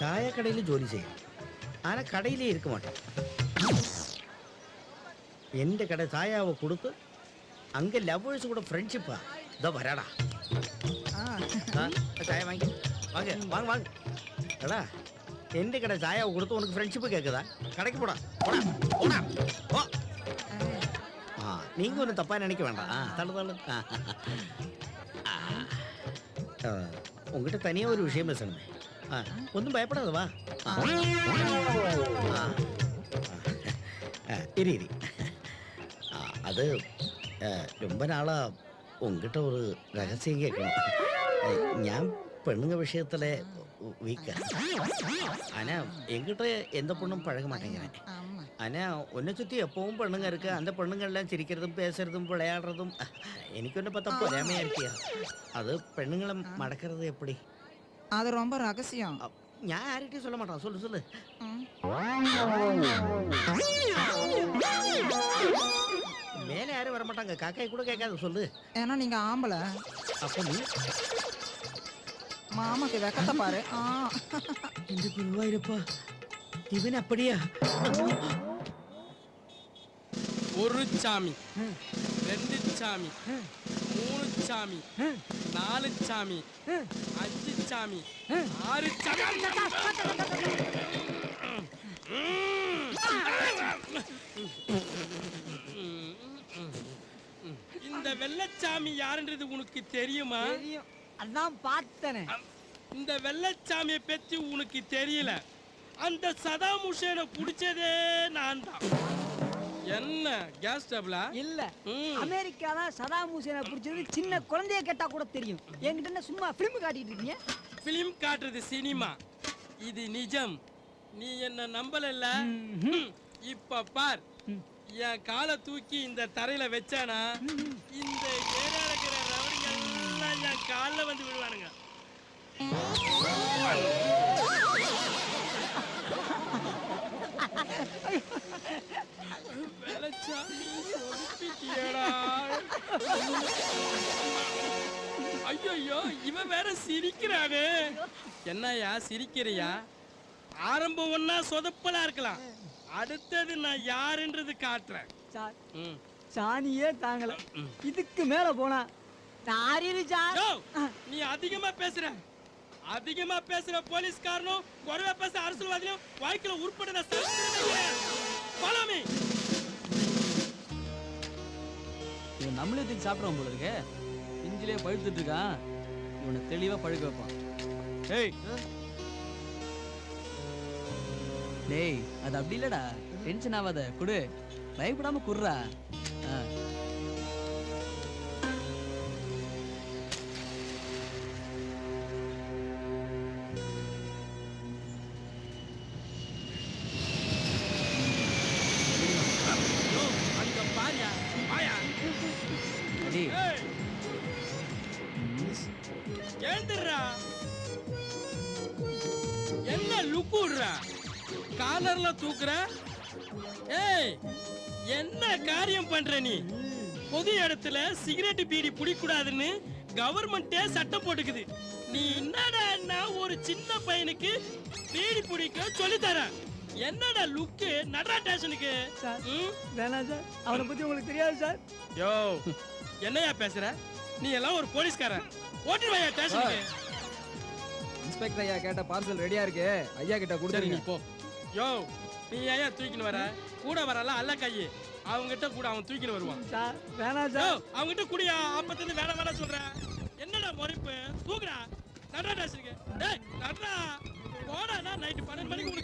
ചായക്കടയിൽ ജോലി ചെയ്യും ആന കടയിലേ ഇരിക്ക മാട്ടാൻ എൻ്റെ കട ചായാവ കൊടുത്ത് അങ്ങ് ലവേഴ്സ് കൂടെ ഫ്രണ്ട്ഷിപ്പാ ഇതാ വരാടാ ചായ വാങ്ങി വാങ്ങ വാങ്ങ വാങ്ങ എടാ എൻ്റെ കട ചായ കൊടുത്ത് ഉനക്ക് ഫ്രണ്ട്ഷിപ്പ് കേൾക്കുതാ കടയ്ക്ക് പോടാ പോടാ പോടാ ഓ ஆ நீங்கள் ஒன்றும் தப்பாக நினைக்க வேண்டாம் ஆ தள்ளு தள்ளு உங்ககிட்ட தனியாக ஒரு விஷயம் பேசணுமே ஆ ஒன்றும் பயப்படாத வா ஆ. ஆ. ஆ, இரு இரு ஆ, அது ஆ, ரொம்ப நாளா உங்ககிட்ட ஒரு ரகசியம் கேட்கணும் ஆ, ഞാൻ പെണ്ണുങ്ങ விஷயத்துல வீக்க ஆனா என்கிட்ட எந்த பொண்ணும் பழக மாட்டேங்கிறேன் ஆனா உன்னை சுத்தி எப்பவும் பெண்ணுங்க இருக்கு அந்த பெண்ணுங்க எல்லாம் சிரிக்கிறதும் பேசுறதும் விளையாடுறதும் எனக்கு ஒன்று பார்த்தா பொறாமையா இருக்கியா அது பெண்ணுங்களை மடக்கிறது எப்படி அது ரொம்ப ரகசியம். நான் சொல்ல மாட்டான். சொல்லு சொல்லு. மேலே யாரும் வர மாட்டாங்க காக்காய் கூட கேட்காது. சொல்லு. ஏன்னா நீங்க ஆம்பளை. அப்போ நீ? மாமாக்கு வெக்கத்தை பாரு. ஆ. இந்த குருவாயிருப்பா இவன் அப்படியா? ஒரு சாமி ரெண்டு சாமி மூணு சாமி நாலு சாமி சாமி ஆறு இந்த வெள்ளச்சாமி யாருன்றது உனக்கு தெரியுமா? தெரியும். அதான் பார்த்தனே. இந்த வெள்ளச்சாமியை பத்தி உனக்கு தெரியல. அந்த சதாம் ஹுசேனை பிடிச்சதே நான் தான் என்ன கேஸ் டபுளா இல்ல. அமெரிக்கால சதாம் ஹுசேனை பிடிச்சது சின்ன குழந்தைய கேட்டா கூட தெரியும். என்கிட்ட என்ன சும்மா பிலிம் காட்டிட்டு இருக்கீங்க? பிலிம் காட்டுறது சினிமா இது நிஜம். நீ என்ன நம்பலல்ல. இப்ப பார். என் காலை தூக்கி இந்த தரையில வச்சானா இந்த ஏரியால இருக்கிற ரவுடிங்க எல்லாம் என் காலில் வந்து விழுவானுங்க. ஐயோ இவன் வேற சிரிக்கிறானே. என்னய்யா சிரிக்கிறியா? ஆரம்பம் ஒன்னா சொதப்பலா இருக்கலாம். அடுத்தது நான் யாருன்றது காட்டுறேன். சார் ம். சாணியே தாங்கல. இதுக்கு மேல போனா தாரிரு சார். யோ, நீ அதிகமா பேசுற. அதிகமா பேசுற போலீஸ்காரனும் குறைவா பேசுற அரசியல்வாதியும் வாய்க்குல இவன் நம்மளே தூக்கி சாப்பிடுவான் போல இருக்கே. பிஞ்சிலே பழுத்துட்டு இருக்கான். இவனை தெளிவா பழுக்க வைப்பான். ஏய். டேய் அது அப்படி இல்லடா. டென்ஷன் ஆகாத குடு. பயப்படாம குடுறா. என்ன லுக்கு விடுற காலர்ல தூக்குற? ஏய் என்ன காரியம் பண்ற நீ? பொது இடத்துல சிகரெட் பீடி பிடிக்கூடாதுன்னு கவர்மெண்டே சட்டம் போட்டுக்குது. நீ என்னடா ஒரு சின்ன பையனுக்கு பீடி பிடிக்க சொல்லி தர என்னடா லுக்கு நடரா ஸ்டேஷனுக்கு சார். வேணாம் சார். அவனை பத்தி உங்களுக்கு தெரியாது சார். யோ. என்னையா பேசுற? நீ எல்லாம் ஒரு போலீஸ்காரன். ஓட்டிடுவாயா ஸ்டேஷனுக்கு இன்ஸ்பெக்டர் ஐயா கேட்ட பார்சல் ரெடியா இருக்கு. ஐயா கிட்ட கொடுத்து நீ யோ நீ ஐயா தூக்கின்னு வர? கூட வரல அல்ல கையே. அவங்கிட்ட கூட அவன் தூக்கின்னு வருவான். சார் வேணா சார் அவங்கிட்ட குடியா? ஆப்பத்திலிருந்து வேணா வேணா சொல்றேன் என்னடா முறைப்பு? தூக்குடா. நடடா டேய் நடடா போடா நைட்டு பன்னெண்டு மணிக்கு